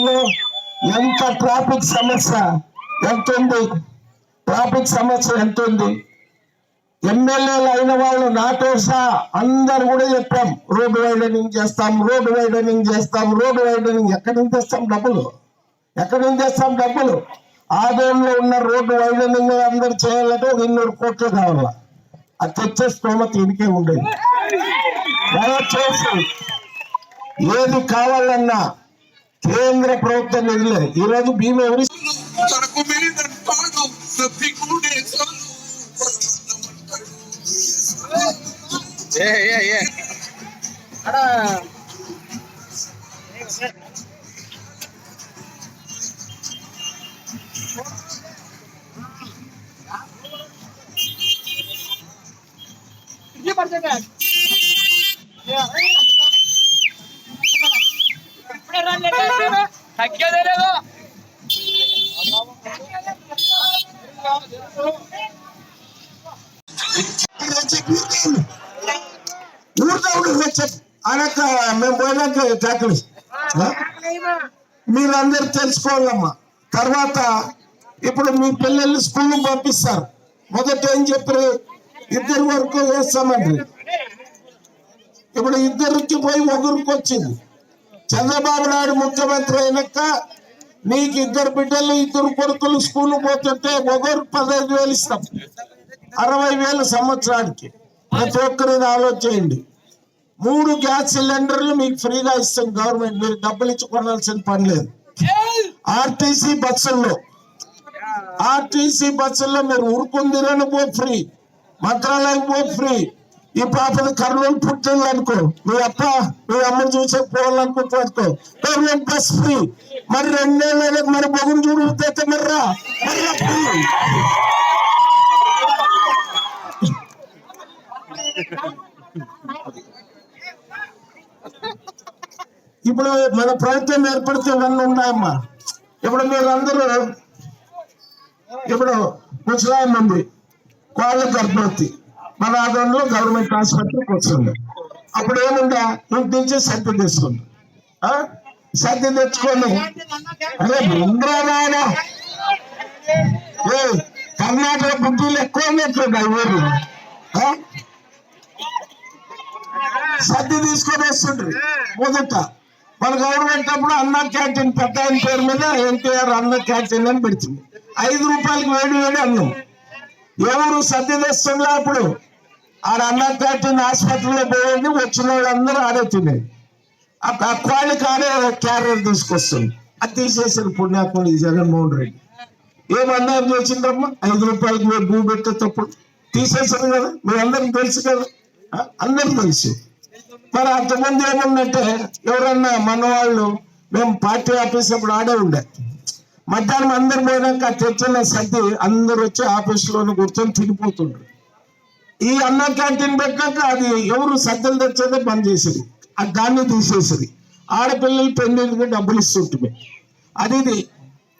ఆధ్వర్యంలో ఎంత ట్రాఫిక్ సమస్య ఎంత ఉంది ట్రాఫిక్ సమస్య ఎంత ఉంది ఎమ్మెల్యేలు అయిన వాళ్ళు నాతో అందరు కూడా చెప్పాం రోడ్డు వైడనింగ్ చేస్తాం రోడ్డు వైడనింగ్ చేస్తాం రోడ్డు వైడనింగ్. ఎక్కడి నుంచి తెస్తాం డబ్బులు? ఎక్కడి నుంచి తెస్తాం డబ్బులు? ఆదాయంలో ఉన్న రోడ్డు వైడనింగ్ అందరు చేయాలంటే ఒక ఇన్నూరు కోట్లు కావాలా? అది తెచ్చే స్తోమత ఇదికే ఉండేది. దయచేసి ఏది కావాలన్నా కేంద్ర ప్రభుత్వం నిధులే ఈరోజు భీమ ఎవరి తనకు మేలంటాడు సభికుడే సల్లు ఊరితో అనక మేము పోయినాక ట్యాక్లు మీరందరూ తెలుసుకోవాలమ్మా. తర్వాత ఇప్పుడు మీ పిల్లల్ని స్కూల్ పంపిస్తారు. మొదట ఏం చెప్పారు? ఇద్దరు వరకు వేస్తామండి. ఇప్పుడు ఇద్దరికి పోయి ఒకరికి వచ్చింది. చంద్రబాబు నాయుడు ముఖ్యమంత్రి అయినాక నీకు ఇద్దరు బిడ్డలు ఇద్దరు కొడుకులు స్కూల్ పోతుంటే ఒకరు పదహైదు వేలు ఇస్తాం. అరవై వేల సంవత్సరానికి. ప్రతి ఒక్కరు ఆలోచించండి. మూడు గ్యాస్ సిలిండర్లు మీకు ఫ్రీగా ఇస్తాం గవర్నమెంట్. మీరు డబ్బులు ఇచ్చి కొనాల్సిన పని లేదు. ఆర్టీసీ బస్సుల్లో. ఆర్టీసీ బస్సుల్లో మీరు ఉరుకుందిరని పో ఫ్రీ. మంత్రాలయం పో ఫ్రీ. ఈ పాపది కర్నూలు పుట్టింది అనుకో మీ అప్ప మీ అమ్మని చూసే పోవాలనుకుంటూ అనుకో. బస్ ఫ్రీ మరి రెండేళ్ళకి మరి బొగురు చూడితే అయితే మరి రా ఇప్పుడు మన ప్రభుత్వం ఏర్పడితే ఇవన్నీ ఉన్నాయమ్మా. ఇప్పుడు మీరు అందరూ ఇప్పుడు ముసలాయం ఉంది కోళ్ళ గర్భవతి మన ఆదరణలో గవర్నమెంట్ హాస్పిటల్కి వస్తుంది. అప్పుడు ఏముందా? ఇంటి నుంచి సర్ది తీసుకుంది ఆ? సర్ది తెచ్చుకొని అరే ఇంద్రారాయణ ఏ కర్ణాటక బుద్ధులు ఎక్కువ ఉన్నట్లుండే ఊరు ఆ? సర్ది తీసుకొని వస్తుండ్రు. మొదట మన గవర్నమెంట్ అప్పుడు అన్న క్యాంటీన్ పెద్ద ఆయన పేరు మీద ఎన్టీఆర్ అన్న క్యాంటీన్ అని పెడుతుంది. ఐదు రూపాయలకి వేడి వేడి అన్నం. ఎవరు సర్ది తెస్తుండే అప్పుడు? ఆడ అన్న క్యాంటీన్ హాస్పిటల్లో పోయింది వచ్చిన వాళ్ళందరూ ఆడే తినేది. ఆ క్వాలికి ఆడే క్యారియర్ తీసుకొస్తుంది. అది తీసేసారు పుణ్యాత్ముడు జగన్మోహన్ రెడ్డి. ఏం అన్యాయం చేసిందమ్మా? ఐదు రూపాయలకి మీరు భూ పెట్టేటప్పుడు తీసేసారు కదా మీ అందరికి తెలుసు కదా? అందరికి తెలుసు. మరి అంతకుముందు ఏముందంటే ఎవరన్నా మన వాళ్ళు మేము పార్టీ ఆఫీస్ అప్పుడు ఆడే ఉండే. మధ్యాహ్నం అందరు పోయినాక తెచ్చిన సర్ది అందరు వచ్చి ఆఫీస్లోనే కూర్చొని తినిపోతుండ్రు. ఈ అన్న క్యాంటీన్ పెట్టాక అది ఎవరు సజ్జలు తెచ్చేదే బంద్ చేసేది. ఆ దాన్ని తీసేసేది. ఆడపిల్లలు పెళ్ళికి డబ్బులు ఇస్తుంటుమే అది ఇది.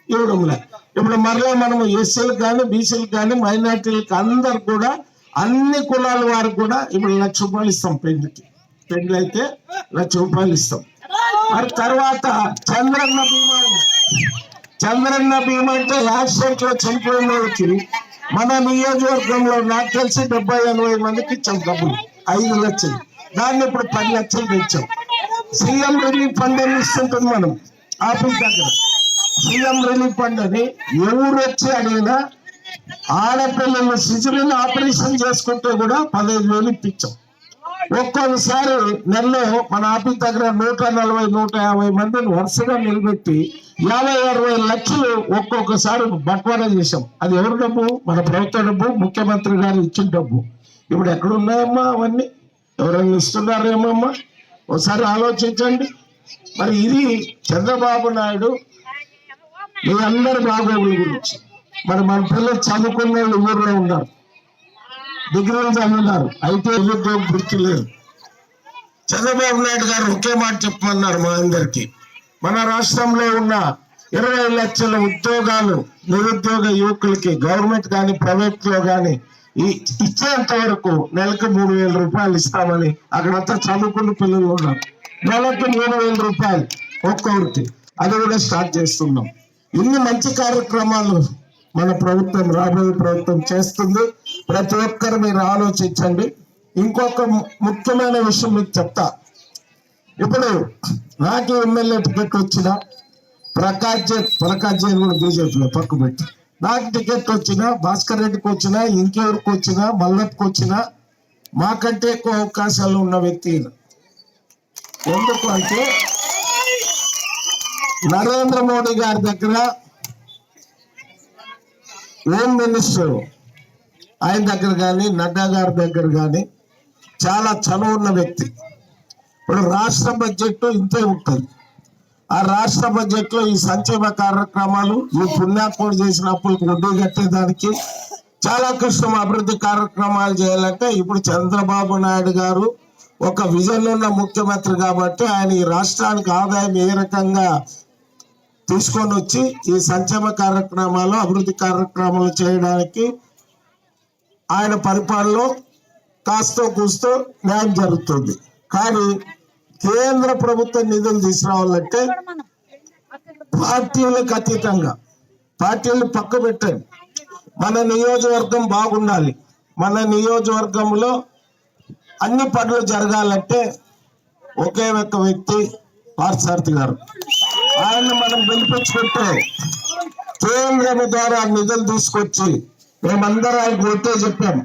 ఇవ్వడంలా ఇప్పుడు మరలా మనము ఎస్సీలకు కానీ బీసీలకు కానీ మైనార్టీలకు అందరు కూడా అన్ని కులాల వారు కూడా ఇప్పుడు లక్ష రూపాయలు ఇస్తాం పెళ్ళికి. పెళ్ళి అయితే లక్ష రూపాయలు ఇస్తాం. మరి తర్వాత చంద్రన్న బీమా చంద్రన్న బీమా అంటే యాక్సిడెంట్లో చనిపోయిన వాళ్ళకి మన నియోజకవర్గంలో నాకు తెలిసి డెబ్బై ఎనభై మందికి ఇచ్చాం డబ్బులు. ఐదు లక్షలు. దాన్ని ఇప్పుడు పది లక్షలు తెచ్చాం సీఎం రిలీఫ్ ఫండ్ అని ఇస్తుంటుంది మనం? ఆఫీస్ దగ్గర. సీఎం రిలీఫ్ ఫండ్ అని ఎవరు వచ్చి అడిగినా ఆడపిల్లలు శిశువులను ఆపరేషన్ చేసుకుంటే కూడా పదహైదు వేలు ఇప్పించాం. ఒక్కొక్కసారి నెలలో మన ఆఫీస్ దగ్గర నూట నలభై నూట యాభై మందిని వరుసగా నిలబెట్టి యాభై అరవై లక్షలు ఒక్కొక్కసారి బట్వాడా చేశాం. అది ఎవరి డబ్బు? మన ప్రభుత్వ డబ్బు ముఖ్యమంత్రి గారు ఇచ్చిన డబ్బు. ఇప్పుడు ఎక్కడున్నాయమ్మా అవన్నీ? ఎవరైనా ఇస్తున్నారేమమ్మా ఒకసారి ఆలోచించండి. మరి ఇది చంద్రబాబు నాయుడు మీ అందరి బాగోగుల గురించి. మరి మన పిల్లలు చదువుకున్న వాళ్ళు ఊర్లో ఉన్నారు? డిగ్రీలు చదివినారు అయితే నిరుద్యోగ వృత్తి లేదు చంద్రబాబు నాయుడు గారు ఒకే మాట చెప్పమన్నారు మా అందరికి. మన రాష్ట్రంలో ఉన్న ఇరవై లక్షల ఉద్యోగాలు నిరుద్యోగ యువకులకి గవర్నమెంట్ కానీ ప్రైవేట్లో ఈ ఇచ్చేంత వరకు నెలకు మూడు వేల రూపాయలు ఇస్తామని అక్కడంతా చదువుకున్న పిల్లలు ఉన్నారు. నెలకు మూడు వేల రూపాయలు ఒక్కొక్కరికి. అది కూడా స్టార్ట్ చేస్తున్నాం. ఇన్ని మంచి కార్యక్రమాలు మన ప్రభుత్వం రాబోయే ప్రభుత్వం చేస్తుంది. ప్రతి ఒక్కరు మీరు ఆలోచించండి. ఇంకొక ముఖ్యమైన విషయం మీకు చెప్తా. ఇప్పుడు నాకు ఎమ్మెల్యే టికెట్ వచ్చిన ప్రకాష్ జైన్ ప్రకాష్ జైన్ కూడా బీజేపీలో పక్క పెట్టి నాకు టికెట్ వచ్చినా భాస్కర్ రెడ్డికి వచ్చినా ఇంకెవరికి వచ్చినా మల్లప్కి వచ్చినా మాకంటే ఎక్కువ అవకాశాలు ఉన్న వ్యక్తి ఎందుకు అంటే నరేంద్ర మోడీ గారి దగ్గర హోమ్ మినిస్టర్ ఆయన దగ్గర కానీ నడ్డా గారి దగ్గర కానీ చాలా చనువు ఉన్న వ్యక్తి. ఇప్పుడు రాష్ట్ర బడ్జెట్ ఇంతే ఉంటుంది. ఆ రాష్ట్ర బడ్జెట్లో ఈ సంక్షేమ కార్యక్రమాలు ఈ పుణ్యాత్ముడు చేసిన అప్పులకు వడ్డీ కట్టేదానికి చాలా కష్టం. అభివృద్ధి కార్యక్రమాలు చేయాలంటే ఇప్పుడు చంద్రబాబు నాయుడు గారు ఒక విజన్ ఉన్న ముఖ్యమంత్రి కాబట్టి ఆయన ఈ రాష్ట్రానికి ఆదాయం ఏ రకంగా తీసుకొని వచ్చి ఈ సంక్షేమ కార్యక్రమాలు అభివృద్ధి కార్యక్రమాలు చేయడానికి ఆయన పరిపాలనలో కాస్తో కూస్తో న్యాయం జరుగుతుంది. కానీ కేంద్ర ప్రభుత్వం నిధులు తీసుకురావాలంటే పార్టీలకు అతీతంగా పార్టీలు పక్క పెట్టండి మన నియోజకవర్గం బాగుండాలి. మన నియోజకవర్గంలో అన్ని పనులు జరగాలంటే ఒకే ఒక్క వ్యక్తి పార్సార్థి గారు. ఆయన మనం గెలిపించుకుంటే కేంద్రం ద్వారా నిధులు తీసుకొచ్చి మేమందరూ ఆయనకు ఒట్టే చెప్పాం.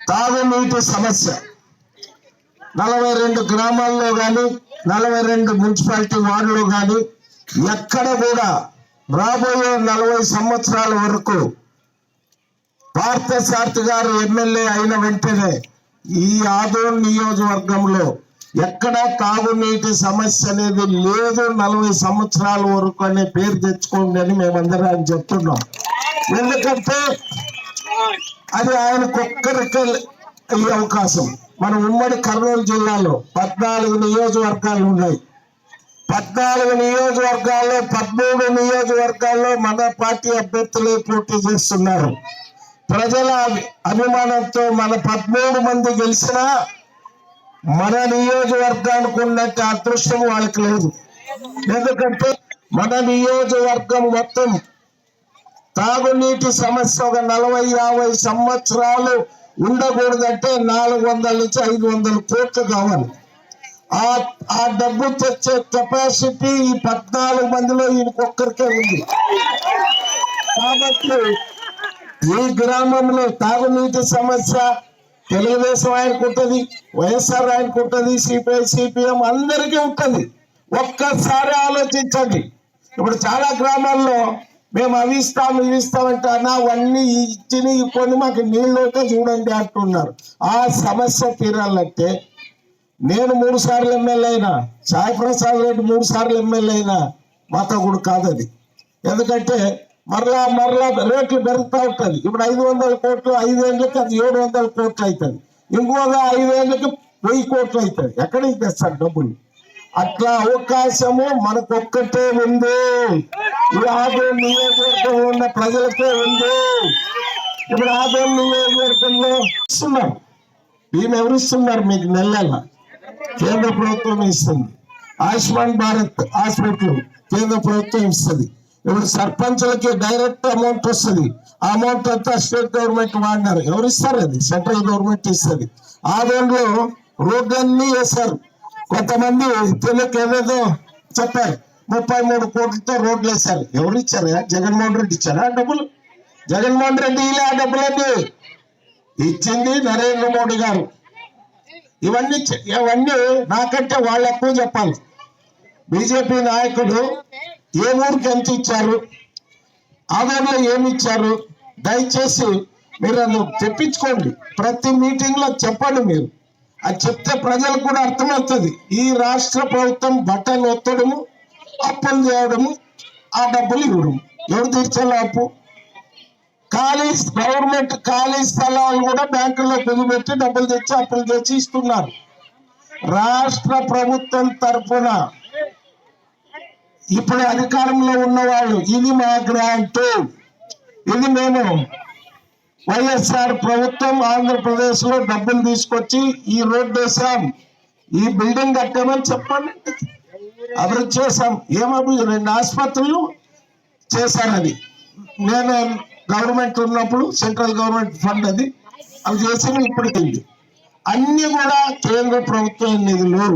తాగునీటి సమస్య. నలభై రెండు గ్రామాల్లో కానీ నలభై రెండు మున్సిపాలిటీ వార్డులో కానీ ఎక్కడ కూడా రాబోయే నలభై సంవత్సరాల వరకు పార్థసారథి గారు ఎమ్మెల్యే అయిన వెంటనే ఈ ఆదోన్ నియోజకవర్గంలో ఎక్కడ తాగునీటి సమస్య అనేది లేదు నలభై సంవత్సరాల వరకు అనే పేరు తెచ్చుకోండి అని మేమందరం ఆయన చెప్తున్నాం. ఎందుకంటే అది ఆయనకొక్కరికి ఈ అవకాశం. మన ఉమ్మడి కర్నూలు జిల్లాలో పద్నాలుగు నియోజకవర్గాలు ఉన్నాయి. పద్నాలుగు నియోజకవర్గాల్లో పదమూడు నియోజకవర్గాల్లో మన పార్టీ అభ్యర్థులే పోటీ చేస్తున్నారు. ప్రజల అభి- అభిమానంతో మన పద్మూడు మంది గెలిచినా మన నియోజకవర్గానికి ఉన్నట్టు అదృష్టం వాళ్ళకి లేదు. ఎందుకంటే మన నియోజకవర్గం మొత్తం తాగునీటి సమస్య ఒక నలభై యాభై సంవత్సరాలు ఉండకూడదంటే నాలుగు వందల నుంచి ఐదు వందల కోట్లు కావాలి. ఆ ఆ డబ్బు తెచ్చే కెపాసిటీ ఈ పద్నాలుగు మందిలో ఈయనకొక్కరికే ఉంది. కాబట్టి ఈ గ్రామంలో తాగునీటి సమస్య తెలుగుదేశం ఆయనకు ఉంటుంది వైఎస్ఆర్ ఆయనకు ఉంటుంది సిపిఐ సిపిఎం అందరికీ ఉంటుంది. ఒక్కసారి ఆలోచించండి. ఇప్పుడు చాలా గ్రామాల్లో మేము అవి ఇస్తాం ఇవి ఇస్తామంటే అన్న అవన్నీ ఇచ్చి కొన్ని మాకు నీళ్ళతో చూడండి అంటున్నారు. ఆ సమస్య తీరాలంటే నేను మూడు సార్లు ఎమ్మెల్యే అయినా సాయి ప్రసాద్ రెడ్డి మూడు సార్లు ఎమ్మెల్యే అయినా మాతో కూడా కాదు అది ఎందుకంటే మరలా మరలా రేట్లు పెరుగుతూ ఉంటుంది ఇప్పుడు ఐదు వందల కోట్లు ఐదేళ్ళకి అది ఏడు వందల కోట్లు అవుతుంది ఇంకోగా ఐదేళ్ళకి వెయ్యి కోట్లు అవుతుంది ఎక్కడ తెస్తారు డబ్బులు? అట్లా అవకాశము మనకొక్కటే ఉంది. ఈ ఆదరణ నియోజకవర్గంలో ఉన్న ప్రజలకే ఉంది. ఇప్పుడు ఆదరణ నియోజకవర్గంలో ఇస్తున్నారు. మేము ఎవరిస్తున్నారు మీకు నెలల? కేంద్ర ప్రభుత్వం ఇస్తుంది. ఆయుష్మాన్ భారత్ హాస్పిటల్ కేంద్ర ప్రభుత్వం ఇస్తుంది. ఇప్పుడు సర్పంచులకి డైరెక్ట్ అమౌంట్ వస్తుంది. ఆ అమౌంట్ అంతా స్టేట్ గవర్నమెంట్ వాడినారు. ఎవరు ఇస్తారు అది? సెంట్రల్ గవర్నమెంట్ ఇస్తుంది. ఆ దాంట్లో రోడ్లన్నీ వేశారు. కొంతమంది తెలుగు ఏదేదో చెప్పారు. ముప్పై మూడు కోట్లతో రోడ్లు వేశారు. ఎవరు ఇచ్చారు? జగన్మోహన్ రెడ్డి ఇచ్చారా ఆ డబ్బులు? జగన్మోహన్ రెడ్డి ఇలా ఆ డబ్బులన్నీ ఇచ్చింది నరేంద్ర మోడీ గారు. ఇవన్నీ ఇవన్నీ నాకంటే వాళ్ళు ఎక్కువ చెప్పాలి. బీజేపీ నాయకుడు ఏ ఊరికి ఎంత ఇచ్చారు? ఆధార్లో ఏమి ఇచ్చారు? దయచేసి మీరు అది తెప్పించుకోండి ప్రతి మీటింగ్లో చెప్పండి మీరు. అది చెప్తే ప్రజలకు కూడా అర్థమవుతుంది. ఈ రాష్ట్ర ప్రభుత్వం బట్టలు ఒత్తడము అప్పులు చేయడము ఆ డబ్బులు ఇవ్వడం. ఎవరు తీర్చాలి అప్పు? ఖాళీ గవర్నమెంట్ ఖాళీ స్థలాలు కూడా బ్యాంకుల్లో కుదిపెట్టి డబ్బులు తెచ్చి అప్పులు తెచ్చి ఇస్తున్నారు. రాష్ట్ర ప్రభుత్వం తరఫున ఇప్పుడు అధికారంలో ఉన్నవాళ్ళు ఇది మా గ్రాంట్. ఇది మేము వైఎస్ఆర్ ప్రభుత్వం ఆంధ్రప్రదేశ్లో డబ్బులు తీసుకొచ్చి ఈ రోడ్డు వేసాం ఈ బిల్డింగ్ కట్టామని చెప్పండి. అభివృద్ధి చేశాం. ఏమభివృద్ధి రెండు ఆసుపత్రులు చేశారు అది నేను గవర్నమెంట్ ఉన్నప్పుడు సెంట్రల్ గవర్నమెంట్ ఫండ్ అది. అవి చేసిన ఇప్పటికైంది అన్ని కూడా కేంద్ర ప్రభుత్వం నిధులు.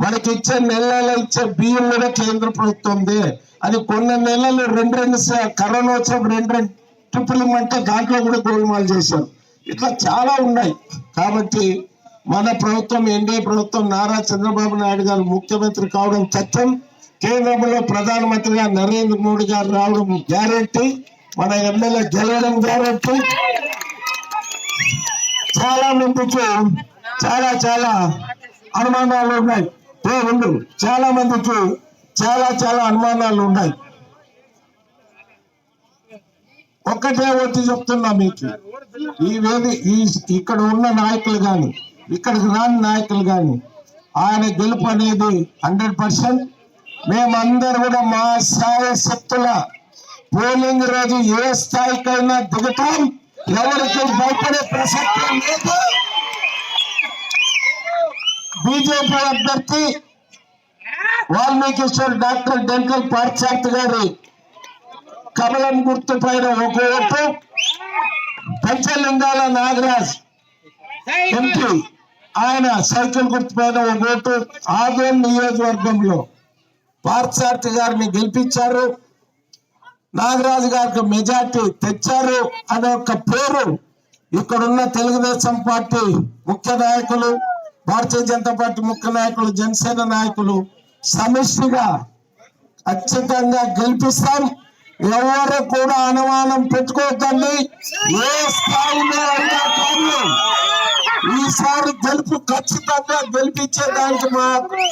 మనకి ఇచ్చే నెల ఇచ్చే బియ్యం కూడా కేంద్ర ప్రభుత్వం ఉంది. అది కొన్ని నెలలు రెండు రెండు కరోనా వచ్చినప్పుడు రెండు రెండు ట్రిప్పులు ఇమ్మంటే దాంట్లో కూడా గోల్మాల్ చేశారు. ఇట్లా చాలా ఉన్నాయి. కాబట్టి మన ప్రభుత్వం ఎన్డీఏ ప్రభుత్వం నారా చంద్రబాబు నాయుడు గారు ముఖ్యమంత్రి కావడం సత్యం. కేంద్రంలో ప్రధానమంత్రిగా నరేంద్ర మోడీ గారు రావడం గ్యారెంటీ. మన ఎమ్మెల్యే గెలవడం గ్యారెంటీ. చాలా మందికి చాలా చాలా అనుమానాలు ఉన్నాయి. ఏ ఉండు చాలా మందికి చాలా చాలా అనుమానాలు ఉన్నాయి. ఒక్కటే వచ్చి చెప్తున్నా మీకు. ఈ వేది ఈ ఇక్కడ ఉన్న నాయకులు కానీ ఇక్కడికి రాని నాయకులు కానీ ఆయన గెలుపు అనేది హండ్రెడ్ పర్సెంట్. మేమందరూ కూడా మా సాయ శక్తుల పోలింగ్ రోజు ఏ స్థాయికైనా దిగుతాం. ఎవరికి భయపడే ప్రసక్తి లేదు. బీజేపీ అభ్యర్థి వాల్మీకిశ్వర్ డాక్టర్ డెంకల్ పార్చార్త్ గారి కమలం గుర్తు పైన ఒక ఓటు. పంచలింగాల నాగరాజ్ ఎంపీ. ఆయన సైకిల్ గుర్తు పైన ఒక ఓటు. ఆదోన్ నియోజకవర్గంలో పార్థసారథి గారిని గెలిపించారు. నాగరాజు గారికి మెజార్టీ తెచ్చారు అనే ఒక పేరు ఇక్కడున్న తెలుగుదేశం పార్టీ ముఖ్య నాయకులు భారతీయ జనతా పార్టీ ముఖ్య నాయకులు జనసేన నాయకులు సమిష్టిగా ఖచ్చితంగా గెలిపిస్తాం. ఎవరు కూడా అనుమానం పెట్టుకోవద్దండి ఏ స్థాయిలో అయినా ఈసారి గెలుపు ఖచ్చితంగా గెలిపించేదానికి మా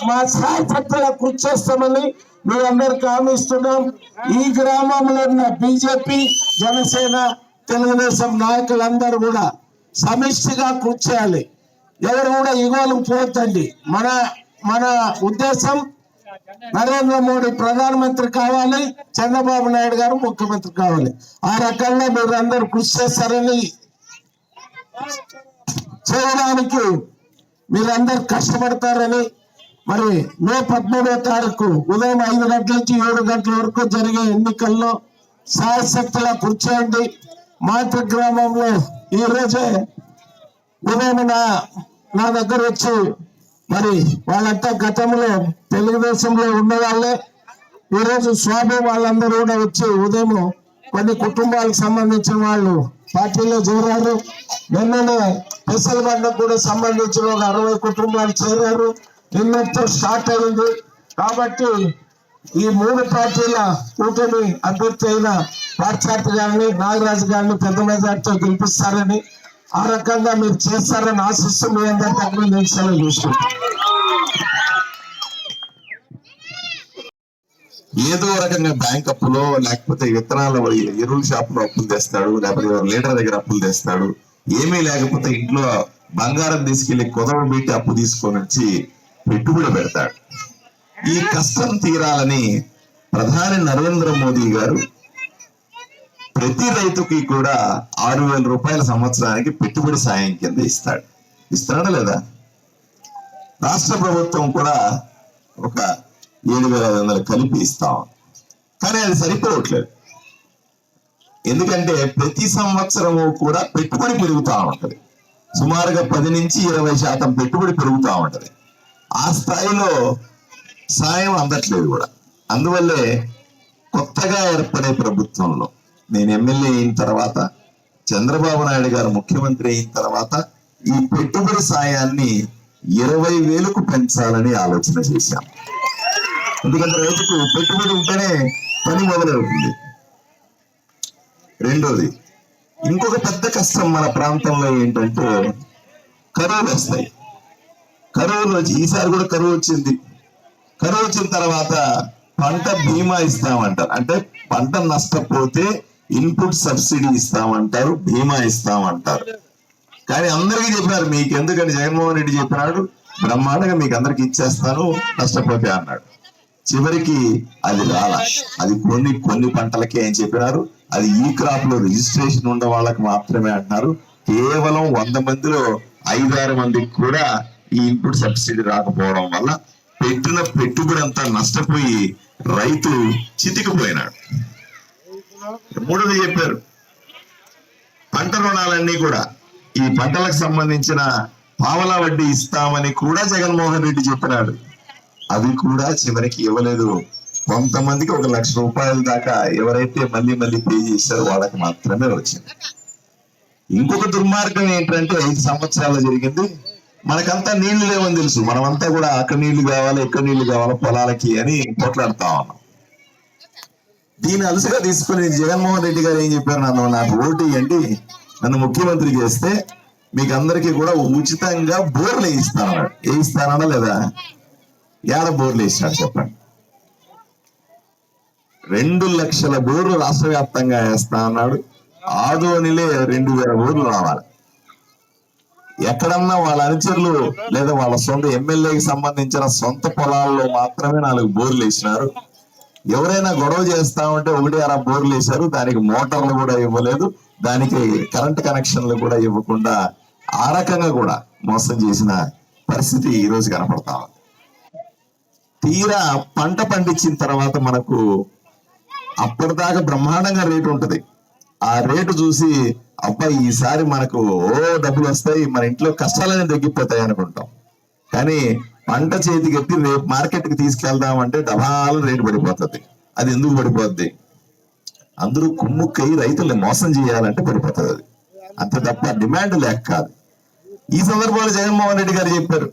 మా శాసకుల కృషి చేస్తామని మీ అందరికి హామీ ఇస్తున్నాం. ఈ గ్రామంలో ఉన్న బీజేపీ జనసేన తెలుగుదేశం నాయకులందరూ కూడా సమిష్టిగా కృషి చేయాలి. ఎవరు కూడా ఇగోలకు పోవద్దండి. మన మన ఉద్దేశం నరేంద్ర మోడీ ప్రధానమంత్రి కావాలి చంద్రబాబు నాయుడు గారు ముఖ్యమంత్రి కావాలి. ఆ రకంగా మీరు అందరూ కృషి చేస్తారని చేయడానికి మీరందరూ కష్టపడతారని మరి మే పద్మూడో తారీఖు ఉదయం ఐదు గంటల నుంచి ఏడు గంటల వరకు జరిగే ఎన్నికల్లో సాయశక్తిగా కూర్చోండి. మాతృ గ్రామంలో ఈ రోజే ఉదయం నా నా దగ్గర వచ్చి మరి వాళ్ళంతా గతంలో తెలుగుదేశంలో ఉన్నవాళ్ళే ఈరోజు స్వామి వాళ్ళందరూ కూడా వచ్చి ఉదయం కొన్ని కుటుంబాలకు సంబంధించిన వాళ్ళు పార్టీలో చేరారు. నిన్ననే పెసల బండకు కూడా సంబంధించిన ఒక అరవై కుటుంబాలు చేరారు. నిన్నటితో స్టార్ట్ అయింది. కాబట్టి ఈ మూడు పార్టీల కూటమి అభ్యర్థి అయిన పార్థసారథి గారిని నాగరాజు గారిని పెద్ద మెజార్టీతో గెలిపిస్తారని ఆ రకంగా మీరు చేస్తారని ఆశిస్తూ మీ అందరి తరఫున నేను సెలవు ఏదో రకంగా బ్యాంక్ అప్పులో లేకపోతే విత్తనాల ఎరువుల షాపులో అప్పులు తెస్తాడు లేకపోతే లీటర్ లీడర్ దగ్గర అప్పులు తెస్తాడు. ఏమీ లేకపోతే ఇంట్లో బంగారం తీసుకెళ్ళి కుదవ పెట్టి అప్పు తీసుకొని వచ్చి పెట్టుబడి పెడతాడు. ఈ కష్టం తీరాలని ప్రధాని నరేంద్ర మోదీ గారు ప్రతి రైతుకి కూడా ఆరు వేల రూపాయల సంవత్సరానికి పెట్టుబడి సాయం కింద ఇస్తాడు. ఇస్తాడా లేదా? రాష్ట్ర ప్రభుత్వం కూడా ఒక ఏడు వేల ఐదు వందలు కలిపి ఇస్తాం. కానీ అది సరిపోవట్లేదు. ఎందుకంటే ప్రతి సంవత్సరము కూడా పెట్టుబడి పెరుగుతా ఉంటది. సుమారుగా పది నుంచి ఇరవై శాతం పెట్టుబడి పెరుగుతా ఉంటది. ఆ స్థాయిలో సాయం అందట్లేదు కూడా. అందువల్లే కొత్తగా ఏర్పడే ప్రభుత్వంలో నేను ఎమ్మెల్యే అయిన తర్వాత చంద్రబాబు నాయుడు గారు ముఖ్యమంత్రి అయిన తర్వాత ఈ పెట్టుబడి సాయాన్ని ఇరవై వేలకు పెంచాలని ఆలోచన చేశాం. ఎందుకంటే రైతుకు పెట్టుబడి ఉంటేనే పని మొదలవుతుంది. రెండోది ఇంకొక పెద్ద కష్టం మన ప్రాంతంలో ఏంటంటే కరువులు వస్తాయి. కరువులు వచ్చి ఈసారి కూడా కరువు వచ్చింది. కరువు వచ్చిన తర్వాత పంట బీమా ఇస్తామంటారు. అంటే పంట నష్టపోతే ఇన్పుట్ సబ్సిడీ ఇస్తామంటారు బీమా ఇస్తామంటారు. కానీ అందరికీ చెప్పినారు మీకు ఎందుకంటే జగన్మోహన్ రెడ్డి చెప్పినాడు? బ్రహ్మాండంగా మీకు అందరికి ఇచ్చేస్తాను నష్టపోతే అన్నాడు. చివరికి అది రాల. అది కొన్ని కొన్ని పంటలకే అని చెప్పినారు. అది ఈ క్రాప్లో రిజిస్ట్రేషన్ ఉన్న వాళ్ళకి మాత్రమే అంటున్నారు. కేవలం వంద మందిలో ఐదారు మందికి కూడా ఈ ఇన్పుట్ సబ్సిడీ రాకపోవడం వల్ల పెట్టిన పెట్టుబడి అంతా నష్టపోయి రైతు చితికిపోయినాడు. మూడోది చెప్పారు. పంట రుణాలన్నీ కూడా ఈ పంటలకు సంబంధించిన పావలా వడ్డీ ఇస్తామని కూడా జగన్మోహన్ రెడ్డి చెప్పినాడు. అవి కూడా చివరికి ఇవ్వలేదు. కొంతమందికి ఒక లక్ష రూపాయల దాకా ఎవరైతే మళ్ళీ మళ్ళీ పే చేశారో వాళ్ళకి మాత్రమే వచ్చింది. ఇంకొక దుర్మార్గం ఏంటంటే ఐదు సంవత్సరాలు జరిగింది. మనకంతా నీళ్ళు లేవని తెలుసు. మనమంతా కూడా అక్కడ నీళ్ళు కావాలి ఇక్కడ నీళ్ళు కావాలి పొలాలకి అని పోట్లాడుతా ఉన్నాం. దీని అలుసుగా తీసుకుని జగన్మోహన్ రెడ్డి గారు ఏం చెప్పారు నన్ను? నాకు ఓటు ఇవ్వండి నన్ను ముఖ్యమంత్రి చేస్తే మీకు అందరికీ కూడా ఉచితంగా బోర్లు వేయిస్తాను వేయిస్తానా లేదా? ఏడ బోర్లు వేసినాడు చెప్పండి. రెండు లక్షల బోర్లు రాష్ట్ర వ్యాప్తంగా వేస్తా అన్నాడు. ఆదోనిలే రెండు వేల బోర్లు రావాలి. ఎక్కడన్నా వాళ్ళ అనుచరులు లేదా వాళ్ళ సొంత ఎమ్మెల్యేకి సంబంధించిన సొంత పొలాల్లో మాత్రమే నాలుగు బోర్లు వేసినారు. ఎవరైనా గొడవ చేస్తా ఉంటే ఒకటి అర బోర్లు వేశారు దానికి మోటార్లు కూడా ఇవ్వలేదు దానికి కరెంట్ కనెక్షన్లు కూడా ఇవ్వకుండా ఆ రకంగా కూడా మోసం చేసిన పరిస్థితి ఈ రోజు కనపడతా ఉంది. తీరా పంట పండించిన తర్వాత మనకు అప్పటిదాకా బ్రహ్మాండంగా రేటు ఉంటది. ఆ రేటు చూసి అబ్బాయి ఈసారి మనకు ఓ డబ్బులు వస్తాయి మన ఇంట్లో కష్టాలనే తగ్గిపోతాయి అనుకుంటాం. కానీ పంట చేతికి ఎత్తి రేపు మార్కెట్కి తీసుకెళ్దామంటే డబాల రేటు పడిపోతుంది. అది ఎందుకు పడిపోద్ది? అందరూ కుమ్ముక్కై రైతుల్ని మోసం చేయాలంటే పడిపోతుంది అది. అంత తప్ప డిమాండ్ లేక కాదు. ఈ సందర్భంలో జగన్మోహన్ రెడ్డి గారు చెప్పారు.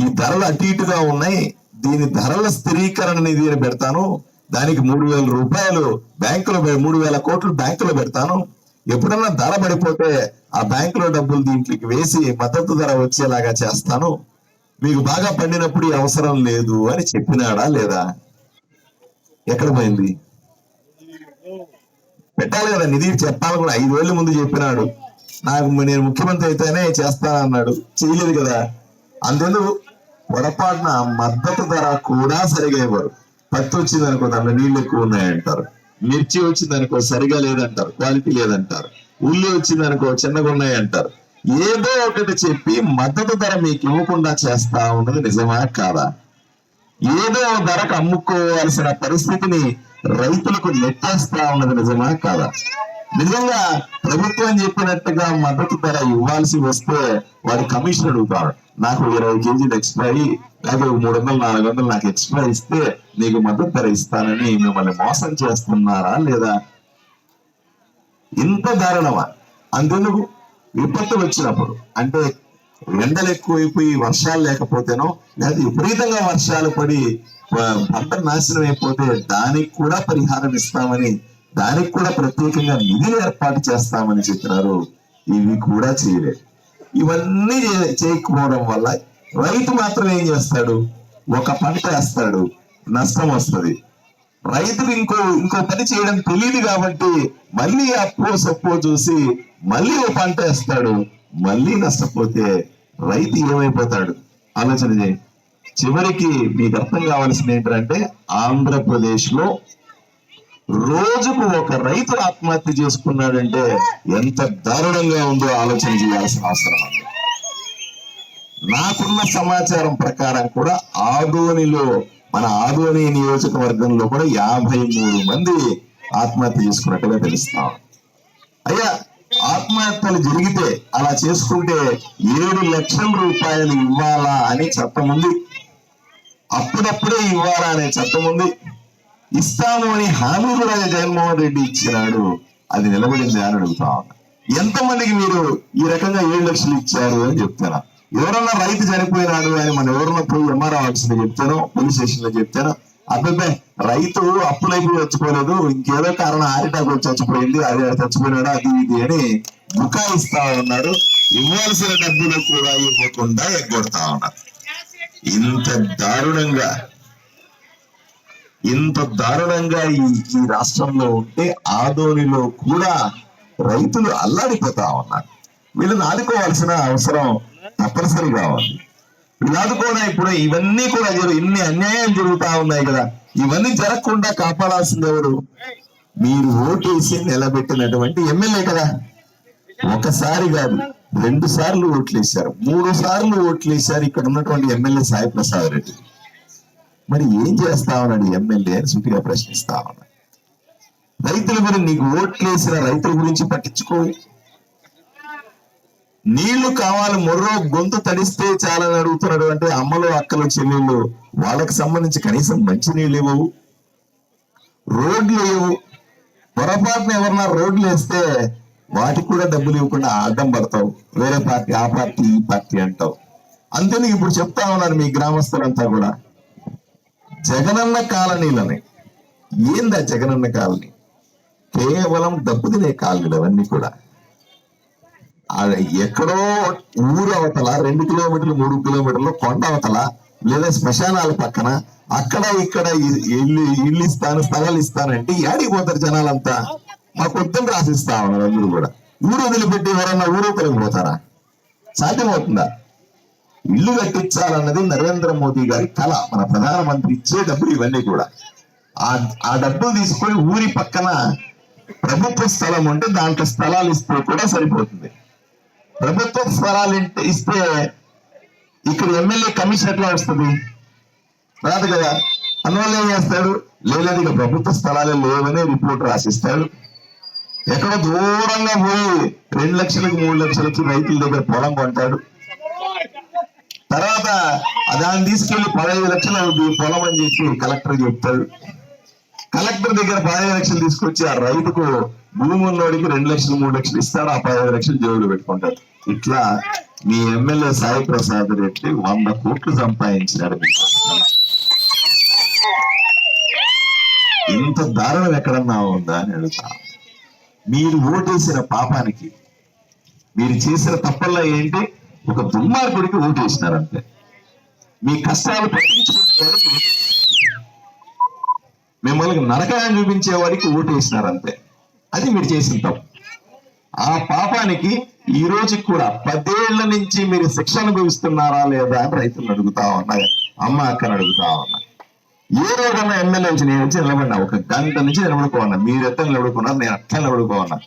ఈ ధరలు అటు ఇటుగా ఉన్నాయి. దీని ధరల స్థిరీకరణ నిధిని పెడతాను. దానికి మూడు వేల రూపాయలు బ్యాంకులో మూడు వేల కోట్లు బ్యాంకులో పెడతాను. ఎప్పుడన్నా ధర పడిపోతే ఆ బ్యాంకులో డబ్బులు దీంట్లోకి వేసి మద్దతు ధర వచ్చేలాగా చేస్తాను. మీకు బాగా పండినప్పుడు ఈ అవసరం లేదు అని చెప్పినాడా లేదా? ఎక్కడ పోయింది? పెట్టాలి కదా నిధి చెప్పాలి కూడా. ఐదు వేల ముందు చెప్పినాడు. నాకు నేను ముఖ్యమంత్రి అయితేనే చేస్తానన్నాడు చేయలేదు కదా. అందులో పొరపాటున మద్దతు ధర కూడా సరిగా ఇవ్వరు. పత్తి వచ్చింది అనుకో దాంట్లో నీళ్ళు ఎక్కువ ఉన్నాయంటారు. మిర్చి వచ్చింది అనుకో సరిగా లేదంటారు. క్వాలిటీ లేదంటారు. ఉల్లి వచ్చింది అనుకో చిన్నగా ఉన్నాయంటారు. ఏదో ఒకటి చెప్పి మద్దతు ధర మీకు ఇవ్వకుండా చేస్తా ఉన్నది నిజమా కాదా? ఏదో ధరకు అమ్ముకోవాల్సిన పరిస్థితిని రైతులకు నెట్టేస్తా ఉన్నది నిజమా కాదా? నిజంగా ప్రభుత్వం చెప్పినట్టుగా మద్దతు ధర ఇవ్వాల్సి వస్తే వారి కమిషన్ అడుగుతాడు నాకు ఇరవై కేజీలు ఎక్స్ట్రా అయ్యి లేకపోతే మూడు వందలు నాలుగు వందలు నాకు ఎక్స్ట్రా ఇస్తే నీకు మద్దతు ధర ఇస్తానని మిమ్మల్ని మోసం చేస్తున్నారా లేదా? ఇంత దారుణమా? అంతెందుకు? విపత్తు వచ్చినప్పుడు అంటే ఎండలు ఎక్కువైపోయి వర్షాలు లేకపోతేనో లేదా విపరీతంగా వర్షాలు పడి పంట నాశనం అయిపోతే దానికి కూడా పరిహారం ఇస్తామని దానికి కూడా ప్రత్యేకంగా నిధులు ఏర్పాటు చేస్తామని చెప్పినారు. ఇవి కూడా చేయలేదు ఇవన్నీ చేయకపోవడం వల్ల రైతు మాత్రం ఏం చేస్తాడు? ఒక పంట వేస్తాడు. నష్టం వస్తుంది. రైతుకు ఇంకో ఇంకో పని చేయడం తెలియదు కాబట్టి మళ్ళీ అప్పో సప్పో చూసి మళ్ళీ ఓ పంట వేస్తాడు. మళ్ళీ నష్టపోతే రైతు ఏమైపోతాడు? ఆలోచన చేయి చివరికి మీకు అర్థం కావాల్సింది ఏంటంటే ఆంధ్రప్రదేశ్లో రోజుకు ఒక రైతు ఆత్మహత్య చేసుకున్నాడంటే ఎంత దారుణంగా ఉందో ఆలోచన చేయాల్సిన అవసరం నాకున్న సమాచారం ప్రకారం కూడా ఆదోనిలో మన ఆదోని నియోజకవర్గంలో కూడా యాభై మూడు మంది ఆత్మహత్య చేసుకున్నట్టుగా తెలుస్తాం. అయ్యా ఆత్మహత్యలు జరిగితే అలా చేసుకుంటే ఏడు లక్షల రూపాయలు ఇవ్వాలా అని చట్టం ఉంది. అప్పుడప్పుడే ఇవ్వాలా అనే చట్టం ఉంది. ఇస్తాము అని హామీ కూడా జగన్మోహన్ రెడ్డి ఇచ్చినాడు. అది నిలబడింది అని అడుగుతా ఉన్నా. ఎంతమందికి మీరు ఈ రకంగా ఏడు లక్షలు ఇచ్చారు అని చెప్తారా ఎవరన్నా రైతు చనిపోయినాడు అని మన ఎవరన్నా పోయి ఎంఆర్ ఆఫీస్ చెప్తాను పోలీస్ స్టేషన్లో చెప్తాను అబ్బాయి రైతు అప్పులైపు చచ్చిపోలేదు ఇంకేదో కారణం ఆరిటాకు వచ్చి చచ్చిపోయింది అది చచ్చిపోయినాడు అది ఇది అని బుకాయిస్తా ఉన్నారు. ఇవ్వాల్సిన డబ్బులు కూడా ఇవ్వకుండా ఎగ్గొడతా ఉన్నారు. ఇంత దారుణంగా ఇంత దారుణంగా ఈ ఈ రాష్ట్రంలో ఉంటే ఆదోనిలో కూడా రైతులు అల్లాడిపోతా ఉన్నారు. వీళ్ళని ఆదుకోవాల్సిన అవసరం తప్పనిసరి కావాలి. వీళ్ళు ఆదుకోవడం ఇప్పుడు ఇవన్నీ కూడా జరు- ఇన్ని అన్యాయం జరుగుతా ఉన్నాయి కదా. ఇవన్నీ జరగకుండా కాపాడాల్సింది ఎవరు? మీరు ఓటేసి నిలబెట్టినటువంటి ఎమ్మెల్యే కదా. ఒకసారి కాదు రెండు సార్లు ఓట్లేశారు. మూడు సార్లు ఓట్లేశారు ఇక్కడ ఉన్నటువంటి ఎమ్మెల్యే సాయి ప్రసాద్ రెడ్డి. మరి ఏం చేస్తా ఉన్నాడు ఎమ్మెల్యే అని సుటిగా ప్రశ్నిస్తా ఉన్నాడు రైతుల గురించి నీకు ఓట్లేసిన రైతుల గురించి పట్టించుకో. నీళ్ళు కావాలి మొర్రో గొంతు తడిస్తే చాలని అడుగుతున్నాడు అంటే అమ్మలు అక్కలు చెల్లెళ్ళు వాళ్ళకి సంబంధించి కనీసం మంచి నీళ్ళు ఇవ్వవు. రోడ్లు ఇవ్వవు పొరపాటున ఎవరన్నా రోడ్లు వేస్తే వాటికి కూడా డబ్బులు ఇవ్వకుండా అడ్డం పడతావు. వేరే పార్టీ ఆ పార్టీ ఈ పార్టీ అంటావు. అంతేని ఇప్పుడు చెప్తా ఉన్నారు మీ గ్రామస్తులంతా కూడా. జగనన్న కాలనీలని. ఏందా జగనన్న కాలనీ? కేవలం డబ్బు తినే కాలనీలు అవన్నీ కూడా. ఎక్కడో ఊరు అవతల రెండు కిలోమీటర్లు మూడు కిలోమీటర్లు కొండ అవతల లేదా శ్మశానాల పక్కన అక్కడ ఇక్కడ ఇల్లు ఇల్లు ఇస్తాను స్థలాలు ఇస్తానంటే ఏడికి పోతారు జనాలంతా? మా కొత్తలు రాసిస్తా ఉన్నారు అందరూ కూడా. ఊరు వదిలిపెట్టి ఎవరన్నా ఊరు పోతారా? సాధ్యమవుతుందా? ఇల్లు కట్టించాలన్నది నరేంద్ర మోదీ గారి కళ మన ప్రధానమంత్రి ఇచ్చే డబ్బులు ఇవన్నీ కూడా. ఆ ఆ డబ్బులు తీసుకొని ఊరి పక్కన ప్రభుత్వ స్థలం ఉంటే దాంట్లో స్థలాలు ఇస్తే కూడా సరిపోతుంది. ప్రభుత్వ స్థలాలు ఇస్తే ఇక్కడ ఎమ్మెల్యే కమిషన్ ఎట్లా వస్తుంది? రాదు కదా. అందువల్ల ఏం చేస్తాడు లేదు ఇక ప్రభుత్వ స్థలాలే లేవని రిపోర్ట్ రాసిస్తాడు ఎక్కడో దూరంగా పోయి రెండు లక్షలకు మూడు లక్షలకి రైతుల దగ్గర పొలం కొంటాడు. తర్వాత దాన్ని తీసుకెళ్ళి పదహైదు లక్షలు అవుతుంది పొలం అని చెప్పి కలెక్టర్ చెప్తాడు. కలెక్టర్ దగ్గర పదహైదు లక్షలు తీసుకొచ్చి ఆ రైతుకు భూమి ఉన్నోడికి రెండు లక్షలు మూడు లక్షలు ఇస్తాడు. ఆ పదహైదు లక్షలు జోబులు పెట్టుకుంటాడు. ఇట్లా మీ ఎమ్మెల్యే సాయి ప్రసాద్ రెడ్డి వంద కోట్లు సంపాదించినాడు ఇంత దారుణం ఎక్కడన్నా ఉందా అని అడుగుతా. మీరు ఓటేసిన పాపానికి మీరు చేసిన తప్పల్లా ఏంటి? ఒక దుర్మార్గుడికి ఓటేసినారంటే మీ కష్టాలు పట్టించుకునే మిమ్మల్ని నరకాన్ని చూపించే వాడికి ఓటేసినారంతే అది మీరు చేసిన తప్పు. ఆ పాపానికి ఈ రోజు కూడా పదేళ్ళ నుంచి మీరు శిక్ష అనుభవిస్తున్నారా లేదా అని రైతులను అడుగుతా ఉన్నా అమ్మ అక్కని అడుగుతా ఉన్నా. ఏ రోజన్నా ఎమ్మెల్యే వచ్చి నేను వచ్చి నిలబడినా ఒక గంట నుంచి నిలబడుకోన్నా మీరు ఎత్త నిలబడుకున్నారు నేను అట్లా నిలబడుకోన్నా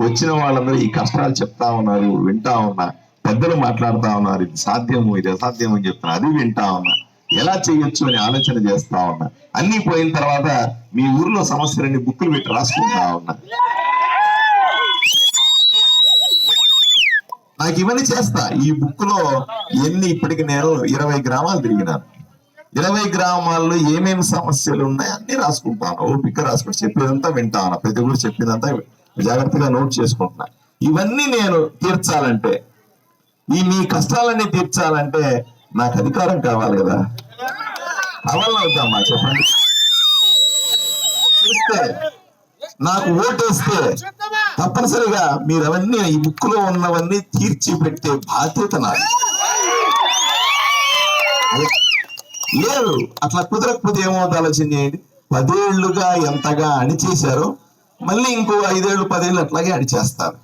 వచ్చిన వాళ్ళందరూ ఈ కష్టాలు చెప్తా ఉన్నారు వింటా ఉన్నా. పెద్దలు మాట్లాడుతా ఉన్నారు ఇది సాధ్యము ఇది అసాధ్యము అని చెప్తున్నా అది వింటా ఉన్నా. ఎలా చేయొచ్చు అని ఆలోచన చేస్తా ఉన్నా. అన్ని పోయిన తర్వాత మీ ఊర్లో సమస్యలన్నీ బుక్కులు పెట్టి రాసుకుంటా ఉన్నా. నాకు ఇవన్నీ చేస్తా. ఈ బుక్లో ఎన్ని ఇప్పటికి నేను ఇరవై గ్రామాలు తిరిగినాను. ఇరవై గ్రామాల్లో ఏమేమి సమస్యలు ఉన్నాయో అన్ని రాసుకుంటాను. ఓపిక రాసుకుని చెప్పేదంతా వింటాను. ప్రతి ఒక్కరు చెప్పేదంతా జాగ్రత్తగా నోట్ చేసుకుంటున్నా. ఇవన్నీ నేను తీర్చాలంటే ఈ మీ కష్టాలన్నీ తీర్చాలంటే నాకు అధికారం కావాలి కదా? కావాలని అవుతామా చెప్పండి. చూస్తే నాకు ఓటేస్తే తప్పనిసరిగా మీరు అవన్నీ ఈ బుక్లో ఉన్నవన్నీ తీర్చి పెట్టే బాధ్యత నాది. లేదు అట్లా కుదరకపోతే ఏమవుతుంది ఆలోచన చేయండి పదేళ్ళుగా ఎంతగా అణిచేశారో మళ్ళీ ఇంకో ఐదేళ్ళు పదేళ్ళు అట్లాగే అణిచేస్తారు.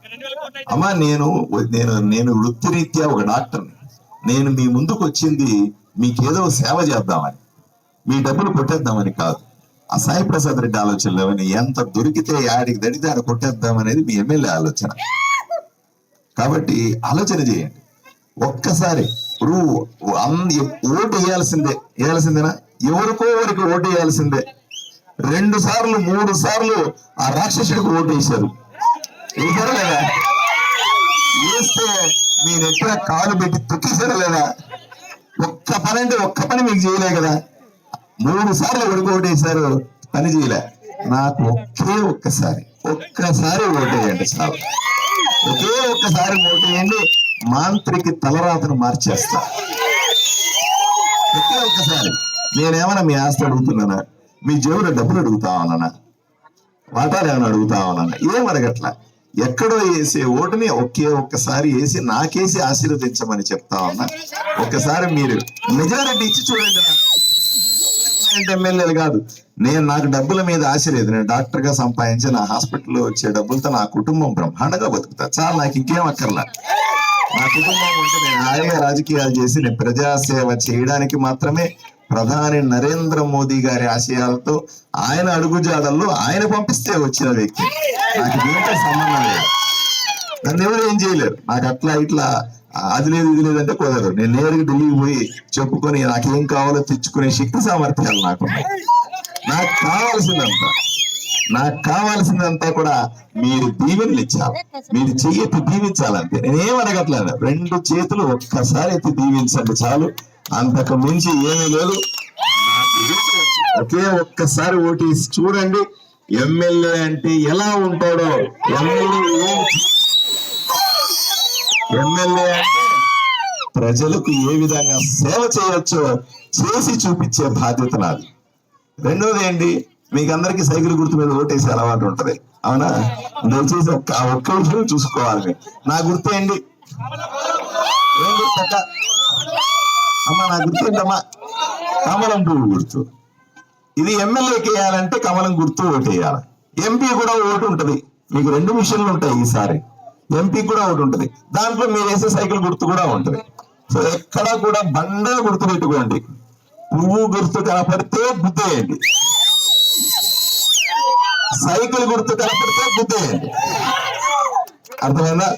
అమ్మా నేను నేను నేను వృత్తిరీత్యా ఒక డాక్టర్ని. నేను మీ ముందుకు వచ్చింది మీకేదో సేవ చేద్దామని. మీ డబ్బులు కొట్టేద్దామని కాదు. ఆ సాయి ప్రసాద్ రెడ్డి ఆలోచనలు అవన్నీ ఎంత దొరికితే యాడికి దడితే ఆడ కొట్టేద్దాం అనేది మీ ఎమ్మెల్యే ఆలోచన. కాబట్టి ఆలోచన చేయండి. ఒక్కసారి ఇప్పుడు ఓటు వేయాల్సిందే వేయాల్సిందేనా? ఎవరికో ఎవరికి ఓటు వేయాల్సిందే. రెండు సార్లు మూడు సార్లు ఆ రాక్షసుడికి ఓటు వేశారు. వేశారు లేదా? వేస్తే మీ నెట్టిన కాలు పెట్టి తొక్కేశారు లేదా? ఒక్క పని అంటే ఒక్క పని మీకు చేయలే కదా. మూడు సార్లు ఓడిపోటేశారు పని చేయలే. నాకు ఒకే ఒక్కసారి. ఒక్కసారి ఓటేయండి సార్. ఒకే ఒక్కసారి ఓటేయండి మాంత్రికి తలరాతను మార్చేస్తా. ఒకే ఒక్కసారి. నేనేమన్నా మీ ఆస్తి అడుగుతున్నానా? మీ జేబులో డబ్బులు అడుగుతా ఉన్నానా? వాటాలు ఏమైనా అడుగుతా ఉన్నానా? ఏం అడగట్లా? ఎక్కడో వేసే ఓటుని ఒకే ఒక్కసారి వేసి నాకేసి ఆశీర్వదించమని చెప్తా ఉన్నా. ఒక్కసారి మీరు మెజారిటీ ఇచ్చి చూడండి. పర్మనెంట్ ఎమ్మెల్యేలు కాదు. నేను నాకు డబ్బుల మీద ఆశ లేదు. నేను డాక్టర్గా సంపాదించి నా హాస్పిటల్లో వచ్చే డబ్బులతో నా కుటుంబం బ్రహ్మాండంగా బతుకుతా. చాలా నాకు ఇంకేం అక్కర్లా. నా కుటుంబం ఉంటే నేను హాయిగా రాజకీయాలు చేసి నేను ప్రజాసేవ చేయడానికి మాత్రమే ప్రధాని నరేంద్ర మోదీ గారి ఆశయాలతో ఆయన అడుగుజాడల్లో ఆయన పంపిస్తే వచ్చిన వ్యక్తి. నాకు దీంతో సంబంధం లేదు. నన్ను ఎవరు ఏం చేయలేరు. నాకు అట్లా ఇట్లా అది లేదు ఇది లేదంటే కుదరదు. నేను నేరుగా ఢిల్లీకి పోయి చెప్పుకొని నాకేం కావాలో తెచ్చుకునే శక్తి సామర్థ్యాలు నాకు నాకు కావాల్సిందంత నాకు కావాల్సిందంతా కూడా మీరు దీవెనలు ఇచ్చారు. మీరు చెయ్యెత్తి దీవించాలంటే నేనేం అడగట్లేదు. రెండు చేతులు ఒక్కసారి ఎత్తి దీవించండి చాలు. అంతకు మించి ఏమీ లేదు. ఒకే ఒక్కసారి ఓటేసి చూడండి ఎమ్మెల్యే అంటే ఎలా ఉంటాడో. ఎమ్మెల్యే ఎమ్మెల్యే అంటే ప్రజలకు ఏ విధంగా సేవ చేయొచ్చో చేసి చూపించే బాధ్యత నాది. రెండోది ఏంటి? మీకు అందరికి సైకిల్ గుర్తు మీద ఓటేసే అలవాటు ఉంటది. అవునా? దయచేసి ఒక్క ఒక్క విషయం చూసుకోవాలి మీరు. నా గుర్తు ఏంటి? ఏం గుర్తక్క అమ్మా నా గుర్తు ఏంటమ్మా? కమలం పువ్వు గుర్తు. ఇది ఎమ్మెల్యేకి వేయాలంటే కమలం గుర్తు ఓటేయాలి. ఎంపీ కూడా ఓటు ఉంటది. మీకు రెండు మిషన్లు ఉంటాయి ఈసారి. ఎంపీ కూడా ఒకటి ఉంటది దాంట్లో మీరు వేసే సైకిల్ గుర్తు కూడా ఉంటది. సో ఎక్కడ కూడా బండ గుర్తు పెట్టుకోండి పువ్వు గుర్తు కనపడితే గుద్దేయండి. సైకిల్ గుర్తు కనపడితే గుద్దేయండి. అర్థమైందా?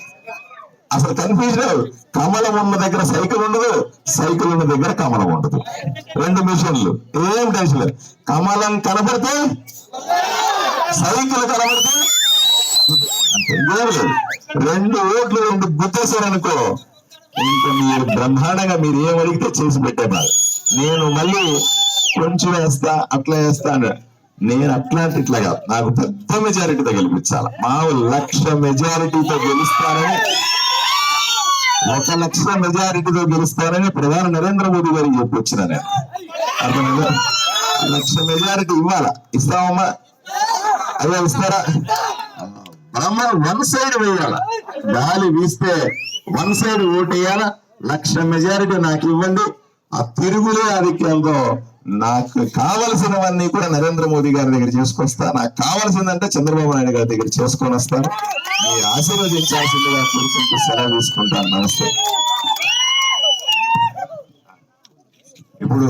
అసలు కన్ఫ్యూజన్ కమలం ఉన్న దగ్గర సైకిల్ ఉండదు సైకిల్ ఉన్న దగ్గర కమలం ఉండదు. రెండు మిషన్లు ఏం టెన్షన్ లేదు. కమలం కనపడితే సైకిల్ కనబడితే రెండు ఓట్లు రెండు గుర్తేశారనుకో ఇంకా మీరు బ్రహ్మాండంగా మీరు ఏం అడిగితే చేసి పెట్టేవారు. నేను మళ్ళీ కొంచెం వేస్తా అట్లా వేస్తా నేను అట్లాంటి ఇట్లా కాదు. నాకు పెద్ద మెజారిటీతో గెలిపించాల. మా లక్ష మెజారిటీతో గెలుస్తానని ఒక లక్ష మెజారిటీతో గెలుస్తానని ప్రధాని నరేంద్ర మోదీ గారికి చెప్పొచ్చిన నేను. అర్థమైందా? లక్ష మెజారిటీ ఇవ్వాలా? ఇస్తామమ్మా అయ్యా ఇస్తారా? బ్రహ్మ వన్ సైడ్ వేయాల. గాలి వీస్తే వన్ సైడ్ ఓటు వేయాల. లక్ష మెజారిటీ నాకు ఇవ్వండి. ఆ తిరుగులే ఆధిక్యంతో నాకు కావలసినవన్నీ కూడా నరేంద్ర మోదీ గారి దగ్గర చేసుకొస్తా. నాకు కావలసిందంటే చంద్రబాబు నాయుడు గారి దగ్గర చేసుకొని వస్తాను. మీ ఆశీర్వదించాల్సిందిగా కోరుకుంటూ సెలవు తీసుకుంటాను. నమస్తే. ఇప్పుడు